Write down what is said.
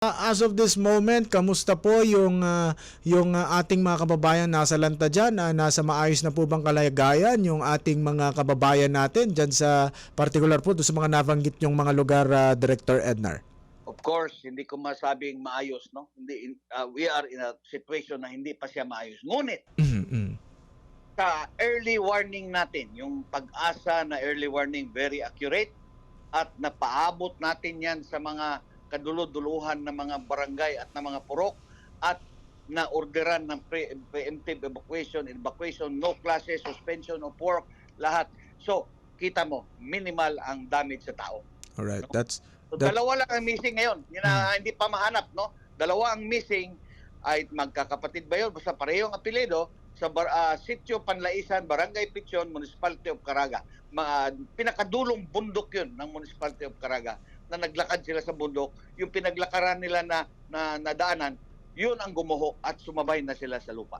Uh, as of this moment, kamusta po yung uh, yung uh, ating mga kababayan nasa lanta diyan? Uh, nasa maayos na po bang kalagayan yung ating mga kababayan natin diyan sa particular po sa mga nabanggit yung mga lugar uh, Director Ednar? Of course, hindi ko masabing maayos, no? Hindi uh, we are in a situation na hindi pa siya maayos. Ngunit Mm-mm. sa early warning natin, yung pag-asa na early warning very accurate at napaabot natin 'yan sa mga kaduluduluhan ng mga barangay at ng mga purok at na orderan ng pre- preemptive evacuation, evacuation, no classes, suspension of work, lahat. So, kita mo, minimal ang damage sa tao. All right. That's So, That- dalawa lang ang missing ngayon. Yun na, hindi pa mahanap, no? Dalawa ang missing ay magkakapatid ba yun? Basta parehong apelido sa bar, ah, Sitio Panlaisan, Barangay Pichon, Municipality of Caraga. Mga pinakadulong bundok yun ng Municipality of Caraga na naglakad sila sa bundok. Yung pinaglakaran nila na, na nadaanan, yun ang gumuho at sumabay na sila sa lupa.